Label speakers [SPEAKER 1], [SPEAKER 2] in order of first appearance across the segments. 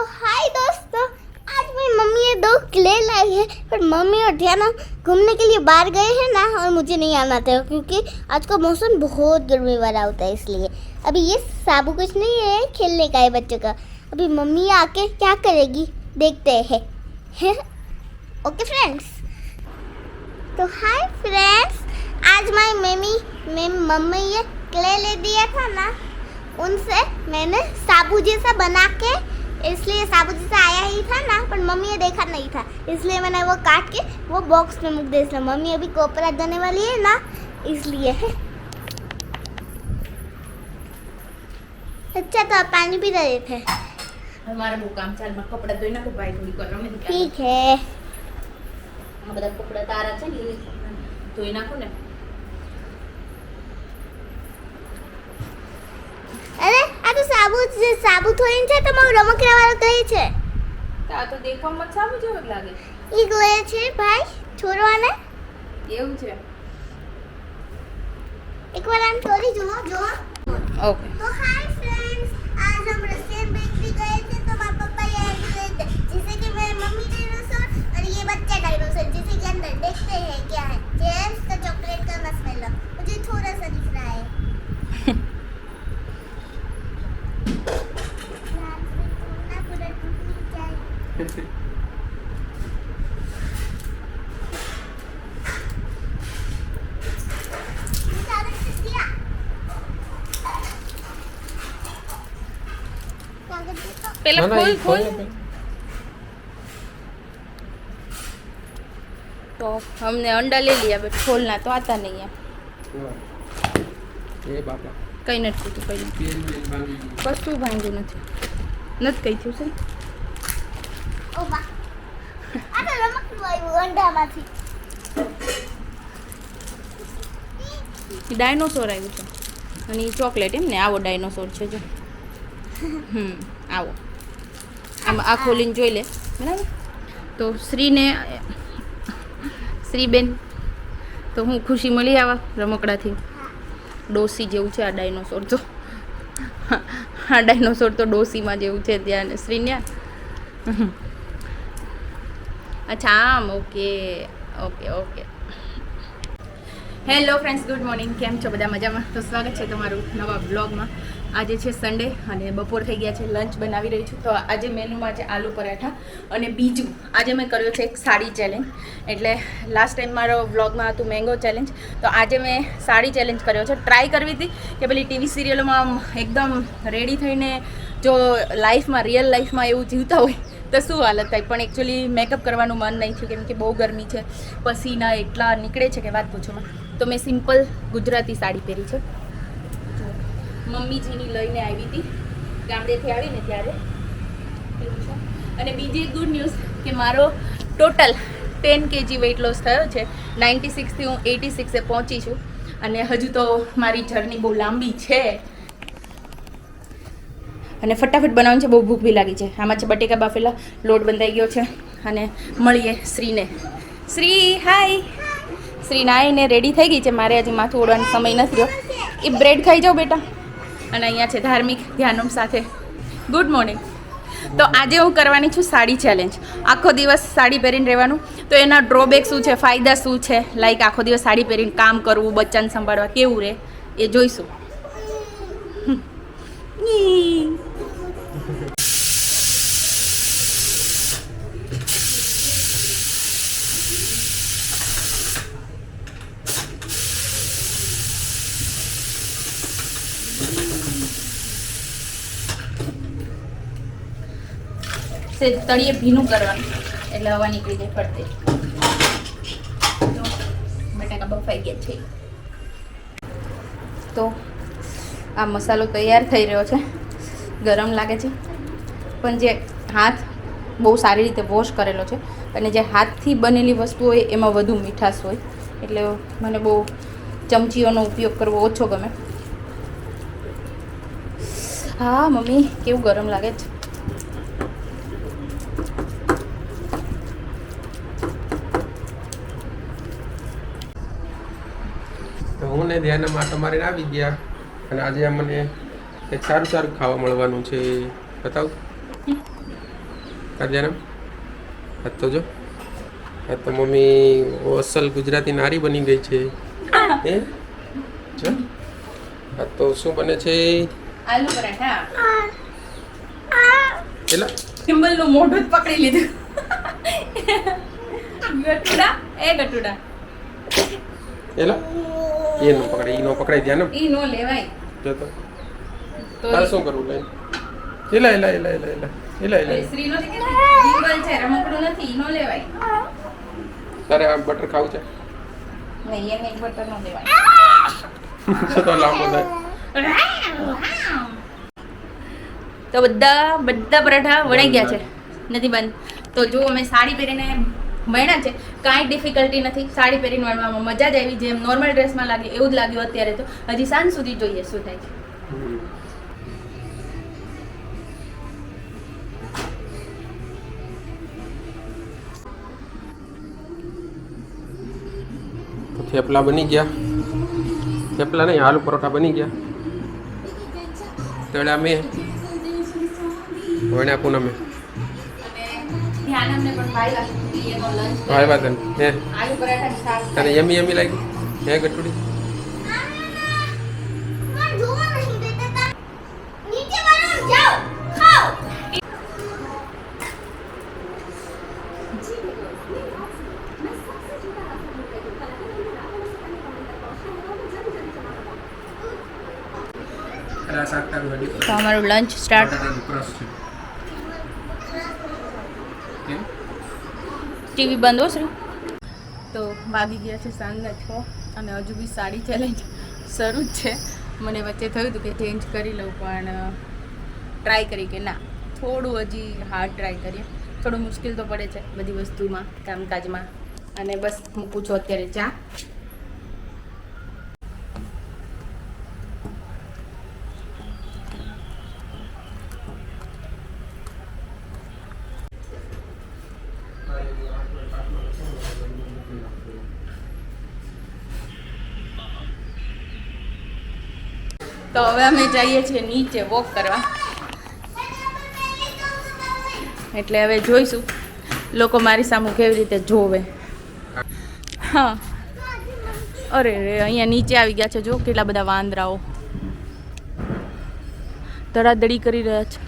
[SPEAKER 1] तो हाय दोस्तों, आज मेरी मम्मी ये दो क्ले लाई है, पर मम्मी और ध्याना घूमने के लिए बाहर गए हैं ना, और मुझे नहीं आना था, क्योंकि आज का मौसम बहुत गर्मी वाला होता है इसलिए। अभी ये साबु कुछ नहीं है, खेलने का है बच्चों का। अभी मम्मी आके क्या करेगी, देखते हैं। हैं? ओके फ्रेंड्स तो हाय फ्रेंड्स आज माई मम्मी मैं मम्मी ये क्ले ले दिया था ना, उनसे मैंने साबू जैसा बना के इसलिए साबुत जी से आया ही था ना पर मम्मी ये देखा नहीं था। इसलिए मैंने वो काट के वो बॉक्स में मुख दे दिया। मम्मी अभी कोपरा देने वाली है ना इसलिए। है अच्छा तो आप पानी भी रहे थे?
[SPEAKER 2] वो काम कपड़ा धोई ना तो थोड़ी
[SPEAKER 1] ठीक है।
[SPEAKER 2] हाँ, कपड़ा तारा धोई ना
[SPEAKER 1] को ना સાબુત સાબુ થોડીને છે તમારું રમકડા વાળો કહે છે.
[SPEAKER 2] તા તો દેખવામાં સાબુ જેવું લાગે.
[SPEAKER 1] ઈ ગોએ છે ભાઈ છોરવાને
[SPEAKER 2] એવું છે.
[SPEAKER 1] એકવાર આમ થોડી જુઓ જુઓ.
[SPEAKER 2] ઓકે.
[SPEAKER 1] તો હાય ફ્રેન્ડ્સ આજ હમ રસ્તે
[SPEAKER 2] પેલા
[SPEAKER 3] ના, ના,
[SPEAKER 2] ખોલ
[SPEAKER 3] ઈ
[SPEAKER 2] ખોલ
[SPEAKER 3] ખોલ ને.
[SPEAKER 2] તો हमने अंडा ले लिया बट खोलना तो आता नहीं है
[SPEAKER 3] એ બાપા
[SPEAKER 2] કઈ નથી થતું કઈ નથી
[SPEAKER 3] પેન બેન ભાંગી ગયું.
[SPEAKER 2] કશું ભાંગ્યું નથી નથી કઈ થયું છે
[SPEAKER 1] ઓ બા આ તો રમકડું આવ્યું અંડામાંથી
[SPEAKER 2] ડાયનોસોર આવ્યું છે અને એ ચોકલેટ એમ ને આવો ડાયનોસોર છે જો હમ આવો આમ આ ખોલીને જોઈ લે. બરાબર? તો શ્રીને, શ્રીબેન, તો હું ખુશી મળી આવા રમકડાથી. ડોસી જેવું છે આ ડાયનોસોર તો. આ ડાયનોસોર તો ડોસીમાં જેવું છે ત્યાં શ્રીન્યા અચ્છા, આમ, okay okay okay. Hello friends, good morning. કેમ છો બધા મજામાં? તો સ્વાગત છે તમારું નવા બ્લોગમાં. આજે છે સન્ડે અને બપોર થઈ ગયા છે, લંચ બનાવી રહી છું. તો આજે મેનુમાં છે આલુ પરાઠા અને બીજું. આજે મેં કર્યો છે એક સાડી ચેલેન્જ. એટલે લાસ્ટ ટાઈમ મારો બ્લોગમાં હતું મેંગો ચેલેન્જ તો આજે મેં સાડી ચેલેન્જ કર્યો છે. ટ્રાય કરવી હતી કે પેલી ટીવી સિરિયલોમાં એકદમ રેડી થઈને જો લાઈફમાં રિયલ લાઈફમાં એવું જીવતા હોય, તો શું હાલત થાય? પણ એકચ્યુઅલી મેકઅપ કરવાનું મન નહીં થયું, કેમ કે બહુ ગરમી છે. પસીના એટલા નીકળે છે કે વાત પૂછોમાં તો મેં સિમ્પલ ગુજરાતી સાડી પહેરી છે. મમ્મીજીની લઈને આવી હતી. ગામડેથી આવીને ત્યારે. અને બીજી ગુડ ન્યૂઝ કે મારો total ten KG weight loss થયો છે. નાઇન્ટી સિક્સથી હું એટી સિક્સે પહોંચી છું. અને હજુ તો મારી જર્ની બહુ લાંબી છે. અને ફટાફટ બનાવવાનું છે, બહુ ભૂખ બી લાગી છે. આમાં છે બટેકા બાફેલા, લોટ બંધાઈ ગયો છે. અને મળીએ શ્રીને. શ્રી હાય શ્રી નાઈને રેડી થઈ ગઈ છે. મારે હજી માથું ઓળવાનો સમય નથી રહ્યો. એ બ્રેડ ખાઈ જાઓ બેટા. અને અહીંયા છે ધાર્મિક ધ્યાનમ સાથે. ગુડ મોર્નિંગ તો આજે હું કરવાની છું સાડી ચેલેન્જ આખો દિવસ સાડી પહેરીને રહેવાનું. તો એના ડ્રોબેક શું છે? ફાયદા શું છે? લાઈક આખો દિવસ સાડી પહેરીને કામ કરવું, બચ્ચાને સંભાળવા, કેવું રહે? એ જોઈશું. સેજ તળિયે ભીનું કરવાનું. એટલે હવા નીકળી જાય ફરતે. બટાકા બફાઈ ગયા છે. તો આ મસાલો તૈયાર થઈ રહ્યો છે. ગરમ લાગે છે. પણ જે હાથ બહુ સારી રીતે વોશ કરેલો છે અને જે હાથથી બનેલી વસ્તુ હોય એમાં વધુ મીઠાશ હોય. એટલે મને બહુ ચમચીઓનો ઉપયોગ કરવો ઓછો ગમે. હા, મમ્મી, કેવું ગરમ લાગે છે?
[SPEAKER 3] તો હું ને ધ્યાનમાં તમારે આવી ગયા. અને આજે મને એક સારું સારું ખાવા મળવાનું છે. બતાવું. ધ્યાનમ આ તો જો. હા તો મમ્મી અસલ ગુજરાતી નારી બની ગઈ છે. હે? જો. તો શું બને છે?
[SPEAKER 2] આલુ પરાઠા.
[SPEAKER 3] પેલા
[SPEAKER 2] સિમ્બલનું મોઢું જ પકડી લીધું. ગટુડા? એ ગટુડા.
[SPEAKER 3] પેલા એ નો પકડે ઈ નો પકડાઈ ધ્યાન
[SPEAKER 2] ઈ નો લેવાય.
[SPEAKER 3] જો તો. તારે શું કરવું લઈ એલા એલા એલા એલા એલા એલા એલા
[SPEAKER 2] શ્રી નો દીવાલ છે રમકડું નથી ઈ નો લેવાય.
[SPEAKER 3] તારે આ બટર ખાવું છે?
[SPEAKER 2] નહીં એને બટર નો લેવાય.
[SPEAKER 3] તો લાંબો થાય.
[SPEAKER 2] તો બધા બધા પરાઠા વણાઈ ગયા છે. નથી બંધ. તો જો અમે સાડી પહેરીને વણ્યા છે. કાંઈ ડિફિકલ્ટી નથી. સાડી પહેરીને વણવામાં મજા જ આવી. જેમ નોર્મલ ડ્રેસમાં લાગે, એવું જ લાગ્યું અત્યારે તો. હજી સાંજ સુધી જોઈએ શું થાય છે.
[SPEAKER 3] થેપલા બની ગયા. થેપલા નહીં, આલુ પરોઠા બની ગયા. તળ્યા મેં. વણ્યા પૂનમે.
[SPEAKER 2] ભાઈ
[SPEAKER 3] વાત હે.
[SPEAKER 2] આલુ પરાઠા શાક
[SPEAKER 3] તને યમી યમી લાગી? હે ગટુડી?
[SPEAKER 1] તો
[SPEAKER 2] અમારું લંચ સ્ટાર્ટ ટીવી બંધ હો શ્રી તો વાગી ગયા છે સાંજના છ અને હજુ બી સાડી ચેલેન્જ શરૂ જ છે. મને વચ્ચે થયું હતું કે ચેન્જ કરી લઉં, પણ ટ્રાય કરી કે ના. થોડું હજી હાર્ડ ટ્રાય કરીએ. થોડું મુશ્કેલ તો પડે છે બધી વસ્તુમાં, કામકાજમાં. અને બસ મૂકું છું અત્યારે ચા. તો હવે અમે જઈએ છીએ નીચે વોક કરવા. એટલે હવે જોઈશું લોકો મારી સામે કેવી રીતે જોવે. હા. અરે રે અહીંયા નીચે આવી ગયા છે. જો કેટલા બધા વાંદરાઓ. ધડાધડી કરી રહ્યા છે.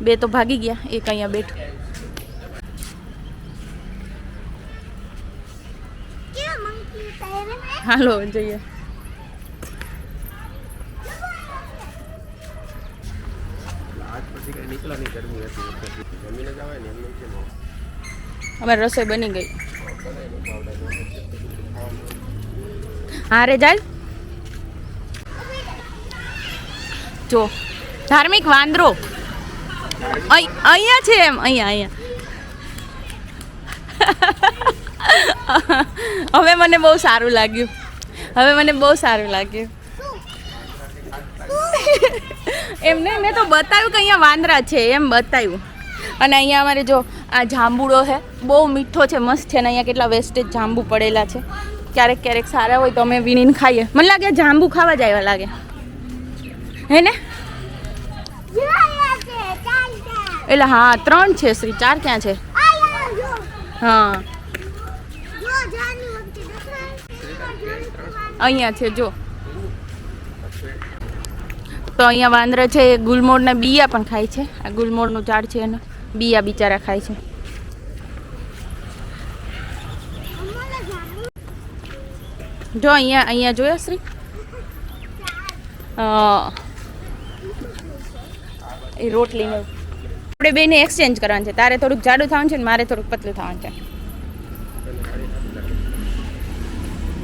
[SPEAKER 2] બે તો ભાગી ગયા એક અહીંયા બેઠું હાલો જઈએ
[SPEAKER 3] આજ નહીં ગરમી હતી જમીને આવે ને એમને કેમ
[SPEAKER 2] અમારી રસોઈ બની ગઈ. હા રે જાય. જો, ધાર્મિક વાંદરો. અહીંયા છે એમ, અહીંયા અહીંયા. હવે મને બહુ સારું લાગ્યું. હવે મને બહુ સારું લાગ્યું. એમને મેં તો બતાવ્યું કે અહીંયા વાંદરા છે, એમ બતાવ્યું. અને અહીંયા અમારે જો આ જાંબુડો છે, બહુ મીઠો છે, મસ્ત છે, અને અહીંયા કેટલા વેસ્ટેજ જાંબુ પડેલા છે. ક્યારેક ક્યારેક સારા હોય તો અમે વીણીને ખાઈએ. મને લાગે જાંબુ ખાવા જ આવ્યા લાગે. હે ને? એટલે હા, ત્રણ છે શ્રી, ચાર ક્યાં છે? હા. અહીંયા છે, જો. તો અહીંયા વાંદરા છે એ ગુલમોરના બિયા પણ ખાય છે. આ ગુલમોરનું ઝાડ છે એના. બિયા બિચારા ખાય છે. જો અહીંયા અહીંયા જોયા શ્રી? એ રોટલીને. આપણે બેને એક્સચેન્જ કરવાનું છે. તારે થોડુંક જાડું થવાનું છે ને મારે થોડુંક પતલું થવાનું છે.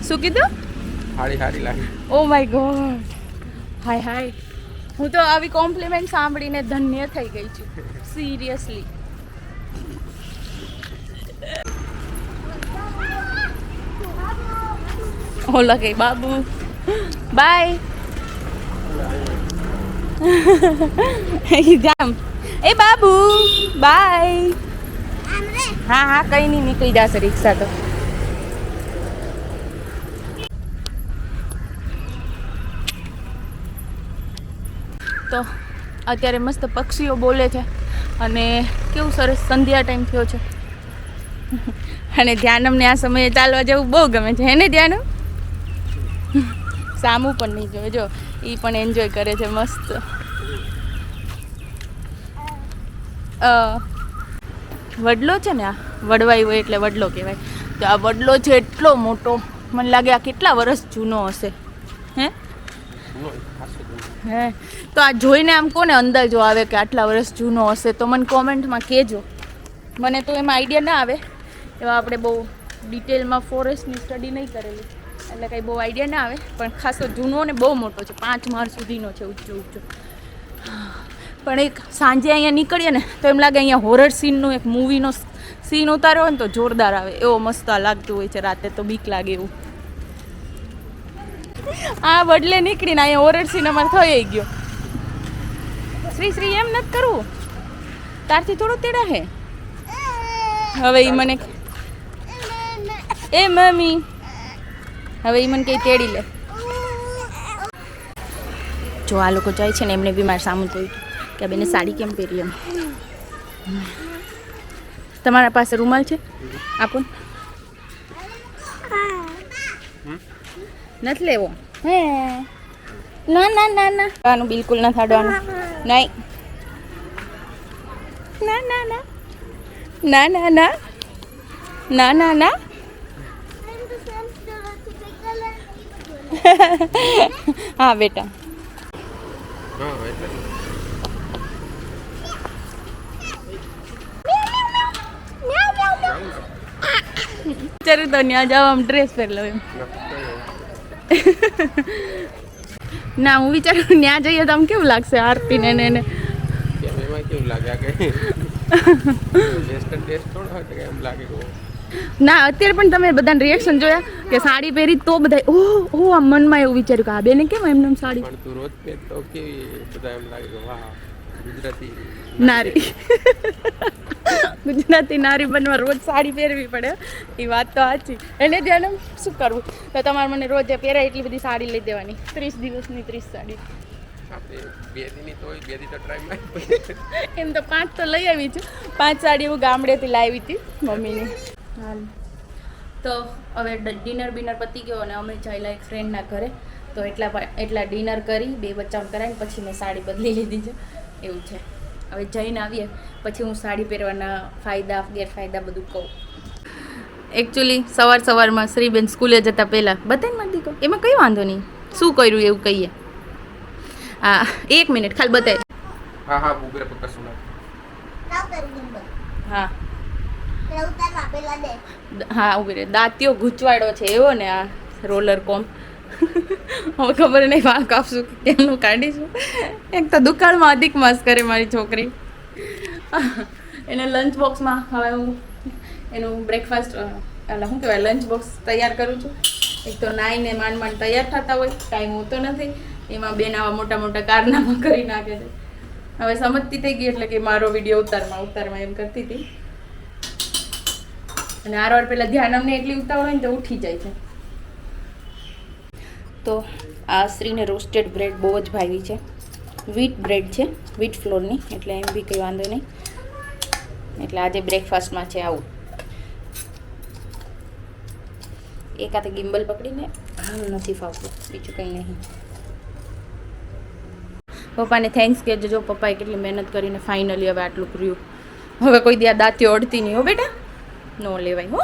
[SPEAKER 2] શું કીધું?
[SPEAKER 3] હારી હારી લાગી.
[SPEAKER 2] ઓ માય ગોડ હાય હાય હું તો આવી કોમ્પ્લિમેન્ટ સાંભળીને ધન્ય થઈ ગઈ છું. સિરિયસલી ઓલા કઈ બાબુ. બાય જામ. એ બાબુ બાય હા હા કઈ નહીં નીકળી જશે રિક્ષા તો. તો અત્યારે મસ્ત પક્ષીઓ બોલે છે અને કેવું સરસ સંધ્યા ટાઈમ થયો છે. અને ધ્યાનમને આ સમયે ચાલવા જવું બહુ ગમે છે એને ધ્યાનમ? સામું પણ નહીં જોવે, જો એ પણ એન્જોય કરે છે મસ્ત. વડલો છે ને આ, વડવાઈ હોય એટલે વડલો કહેવાય. તો આ વડલો છે એટલો મોટો, મને લાગે આ કેટલા વર્ષ જૂનો હશે, હે? હે. તો આ જોઈને આમ કોને અંદાજો આવે કે આટલા વર્ષ જૂનો હશે, તો મને કોમેન્ટમાં કહેજો. મને તો એમાં આઈડિયા ના આવે. એવા આપણે બહુ ડિટેલમાં ફોરેસ્ટની સ્ટડી નહીં કરેલી. એટલે કંઈ બહુ આઈડિયા ના આવે. પણ ખાસો જૂનો ને બહુ મોટો છે. પાંચ માળ સુધીનો છે ઊંચો ઊંચો. પણ એક સાંજે અહીંયા નીકળીએ ને, તો એમ લાગે અહીંયા હોરર સીનનું એક મૂવીનો સીન ઉતાર્યો હોય ને તો જોરદાર આવે. એવો મસ્ત લાગતું હોય છે રાતે તો બીક લાગે એવું. આ બદલે નીકળીને અહીંયા હોરર સીન અમારે થઈ ગયો. શ્રી શ્રી એમ નથી કરવું. તારથી થોડું તેડા હે. હવે એ મને એ મમ્મી. હવે એ મને કંઈ તેડી લે. જો આ લોકો જાય છે ને એમને બી મારે સામું થયું કે બેને સાડી કેમ પહેરી એમ. તમારા પાસે રૂમાલ છે? આપો નથી લેવો. હે. ના ના ના ના. આનું બિલકુલ ના થાડવાનું. નહીં. ના ના ના. ના ના ના. ના ના ના. હા બેટા.
[SPEAKER 3] એટલે.
[SPEAKER 2] તો ત્યાં જાવ આમ ડ્રેસ પહેરલો લઉં એમ. ના હું વિચારું ત્યાં જઈએ તો આમ કેવું લાગશે આરતી ને એને?
[SPEAKER 3] કેવું લાગે?
[SPEAKER 2] ના અત્યારે પણ તમે બધાને રિએક્શન જોયા કે સાડી પહેરી તો બધા ઓ ઓ આ મનમાં એવું વિચાર્યું કે આ બેને કેમ એમને એમ સાડી?
[SPEAKER 3] પણ તું રોજ પહેર તો કેવી બધા એમ લાગે કે વાહ ગુજરાતી.
[SPEAKER 2] નારી ગુજરાતી નારી બનવા રોજ સાડી પહેરવી પડે. એ વાત તો સાચી. એને ધ્યાન શું કરવું? તો તમારે મને રોજ પહેરાય એટલી બધી સાડી લઈ દેવાની. ત્રીસ દિવસની ત્રીસ સાડી.
[SPEAKER 3] આપણે બે દીની તો હોય બે દી તો ટ્રાય મારી
[SPEAKER 2] એમ તો પાંચ તો લઈ આવી છું. પાંચ સાડી હું ગામડેથી લાવી હતી મમ્મીની. હાલ. તો હવે ડિનર બિનર પતી ગયો અને અમે ચાલ્યા એક ફ્રેન્ડના ઘરે. તો એટલા પા- એટલા ડિનર કરી બે બચ્ચાઓ કરાવીને પછી મેં સાડી બદલી લીધી છે. એવું છે. હવે જઈને આવીએ. પછી હું સાડી પહેરવાના ફાયદા ગેરફાયદા બધું કહું. એકચ્યુઅલી સવાર સવારમાં શ્રીબેન સ્કૂલે જતા પહેલાં બતાવીને મારી દીકરો એમાં કંઈ વાંધો નહીં. શું કર્યું એવું કહીએ? હા એક મિનિટ ખાલી બતાવી
[SPEAKER 3] હા હા ગૂગલ પર કશું ના
[SPEAKER 2] હા. હા ઊભી રે દાંતિયો ગૂંચવાડો છે એવો ને આ રોલર કોમ હવે ખબર નહીં વાંક આપશું કે કેમનું કાઢીશું. એક તો દુકાળમાં અધિક માસ કરે મારી છોકરી. એને લંચ બોક્સમાં હવે હું એનું બ્રેકફાસ્ટ એટલે શું કહેવાય લંચ બોક્સ તૈયાર કરું છું. એક તો નાઈને માંડ માંડ તૈયાર થતા હોય ટાઈમ હોતો નથી. એમાં બેન આવા મોટા મોટા કારનામા કરી નાખે છે. હવે સમજતી થઈ ગઈ એટલે કે મારો વીડિયો ઉતારમાં ઉતારમાં એમ કરતી હતી. અને આર વાર પહેલાં ધ્યાન અમને એટલી ઉતાવળ હોય ને તો ઉઠી જાય છે. તો આ શ્રીને રોસ્ટેડ બ્રેડ બહુ જ ભાવી છે. વીટ બ્રેડ છે વીટ ફ્લોરની એટલે એમ બી કંઈ વાંધો નહીં. એટલે આજે બ્રેકફાસ્ટમાં છે આવું. એક હાથે ગિમ્બલ પકડીને નથી ફાવતું, બીજું કંઈ નહીં. પપ્પાને થેન્ક્સ કહેજો, જો પપ્પાએ કેટલી મહેનત કરીને ફાઇનલી હવે આટલું કર્યું. હવે કોઈ આ દાંતીઓ અડતી નહીં હો બેટા. નો લેવાય હો.